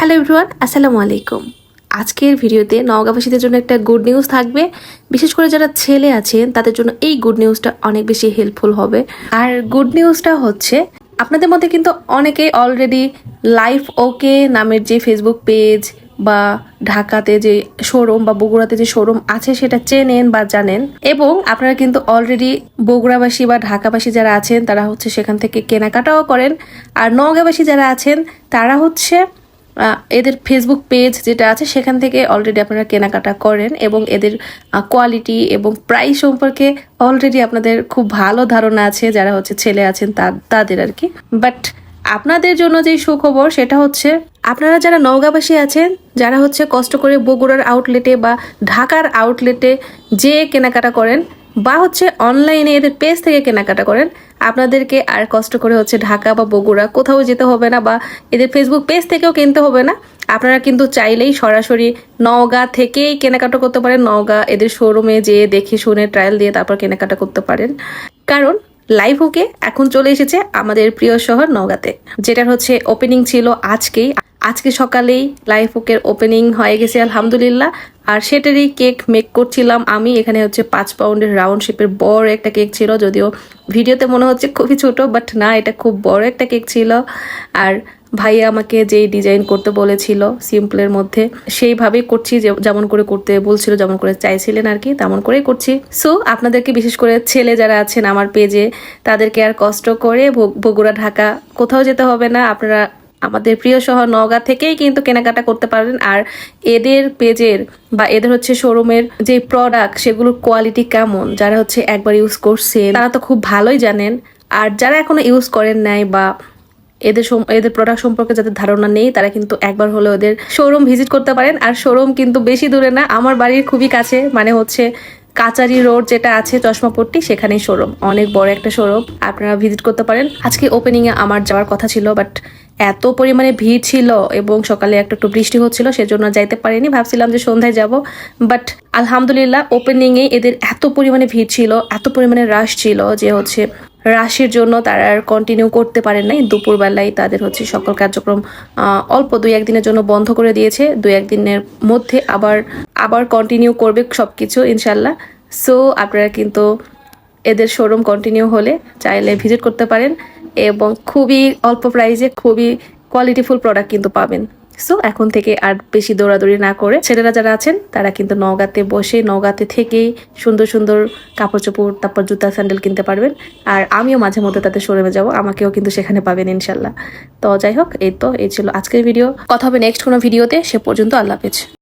Hello everyone, আসসালামু আলাইকুম। আজকের ভিডিওতে নওগাঁবাসীদের জন্য একটা গুড নিউজ থাকবে। বিশেষ করে যারা ছেলে আছেন, তাদের জন্য এই গুড নিউজটা অনেক বেশি হেল্পফুল হবে। আর গুড নিউজটা হচ্ছে, আপনাদের মধ্যে কিন্তু অনেকেই অলরেডি লাইফ ওকে নামের যে ফেসবুক পেজ বা ঢাকাতে যে শোরুম বা বগুড়াতে যে শোরুম আছে, সেটা চেনেন বা জানেন। এবং আপনারা কিন্তু অলরেডি বগুড়াবাসী বা ঢাকাবাসী যারা আছেন, তারা হচ্ছে সেখান থেকে কেনাকাটাও করেন। আর নওগাঁবাসী যারা আছেন, তারা হচ্ছে এদের ফেসবুক পেজ যেটা আছে, সেখান থেকে অলরেডি আপনারা কেনাকাটা করেন এবং এদের কোয়ালিটি এবং প্রাইস সম্পর্কে অলরেডি আপনাদের খুব ভালো ধারণা আছে, যারা হচ্ছে ছেলে আছেন তাদের আর কি বাট আপনাদের জন্য যে সুখবর, সেটা হচ্ছে আপনারা যারা নওগাঁবাসী আছেন, যারা হচ্ছে কষ্ট করে বগুড়ার আউটলেটে বা ঢাকার আউটলেটে যে কেনাকাটা করেন বা হচ্ছে অনলাইনে এদের পেজ থেকে কেনাকাটা করেন, আপনাদেরকে আর কষ্ট করে হচ্ছে ঢাকা বা বগুড়া কোথাও যেতে হবে না বা এদের ফেসবুক পেজ থেকেও কিনতে হবে না। আপনারা কিন্তু চাইলেই সরাসরি নওগাঁ থেকেই কেনাকাটা করতে পারেন। নওগাঁ এদের শোরুমে যেয়ে দেখে শুনে ট্রায়াল দিয়ে তারপর কেনাকাটা করতে পারেন। কারণ লাইভ হুকে এখন চলে এসেছে আমাদের প্রিয় শহর নওগাঁতে, যেটার হচ্ছে ওপেনিং ছিল আজকেই। আজকে সকালেই লাইভ হুকের ওপেনিং হয়ে গেছে, আলহামদুলিল্লাহ। আর সেটারই কেক মেক করছিলাম। আমি এখানে হচ্ছে পাঁচ পাউন্ডের রাউন্ড শেপের বড় একটা কেক ছিল, যদিও ভিডিওতে মনে হচ্ছে খুবই ছোট বাট না, এটা খুব বড় একটা কেক ছিল। আর ভাইয়া আমাকে যেই ডিজাইন করতে বলেছিল সিম্পলের মধ্যে, সেইভাবেই করছি যেমন করে করতে বলছিল, যেমন করে চাইছিলেন আর কি তেমন করেই করছি। সো আপনাদেরকে বিশেষ করে ছেলে যারা আছেন আমার পেজে তাদেরকে আর কষ্ট করে বগ- বগুড়া, ঢাকা কোথাও যেতে হবে না। আপনারা আমাদের প্রিয় শহর নওগাঁ থেকেই কিন্তু কেনাকাটা করতে পারেন আর এদের পেজের বা এদের হচ্ছে শোরুমের যে প্রোডাক্ট সেগুলোর কোয়ালিটি কেমন, যারা হচ্ছে একবার ইউজ করছেন তারা তো খুব ভালোই জানেন। আর যারা এখনও ইউজ করেন নাই বা এদের এদের প্রোডাক্ট সম্পর্কে যাদের ধারণা নেই, তারা কিন্তু একবার হলে ওদের শোরুম ভিজিট করতে পারেন। আর শোরুম কিন্তু বেশি দূরে না, আমার বাড়ির খুবই কাছে মানে হচ্ছে কাচারি রোড যেটা আছে, চশমাপট্টি, সেখানেই শোরুম অনেক বড় একটা শোরুম আপনারা ভিজিট করতে পারেন। আজকে ওপেনিংয়ে আমার যাওয়ার কথা ছিল বাট এত পরিমাণে ভিড় ছিল এবং সকালে একটা একটু বৃষ্টি হচ্ছিল, সেজন্য যাইতে পারিনি। ভাবছিলাম যে সন্ধ্যায় যাব বাট আলহামদুলিল্লাহ ওপেনিং এ এদের এত পরিমাণে ভিড় ছিল, এত পরিমাণে রাশ ছিল যে হচ্ছে রাশের জন্য তারা আর কন্টিনিউ করতে পারেন নাই। দুপুরবেলায় তাদের হচ্ছে সকল কার্যক্রম অল্প দুই একদিনের জন্য বন্ধ করে দিয়েছে। দুই একদিনের মধ্যে আবার আবার কন্টিনিউ করবে সব কিছু ইনশাল্লাহ। সো আপনারা কিন্তু এদের শোরুম কন্টিনিউ হলে চাইলে ভিজিট করতে পারেন এবং খুবই অল্প প্রাইসে খুবই কোয়ালিটিফুল প্রোডাক্ট কিন্তু পাবেন। সো এখন থেকে আর বেশি দৌড়াদৌড়ি না করে ছেলেরা যারা আছেন, তারা কিন্তু নওগাঁতে বসে, নওগাঁতে থেকেই সুন্দর সুন্দর কাপড় চোপড়, তারপর জুতা স্যান্ডেল কিনতে পারবেন। আর আমিও মাঝে মধ্যে তাদের শোরুমে যাব, আমাকেও কিন্তু সেখানে পাবেন ইনশাল্লাহ। তো যাই হোক, এই তো, এই ছিল আজকের ভিডিও কথা হবে নেক্সট কোনো ভিডিওতে সে পর্যন্ত আল্লাহ হাফেজ।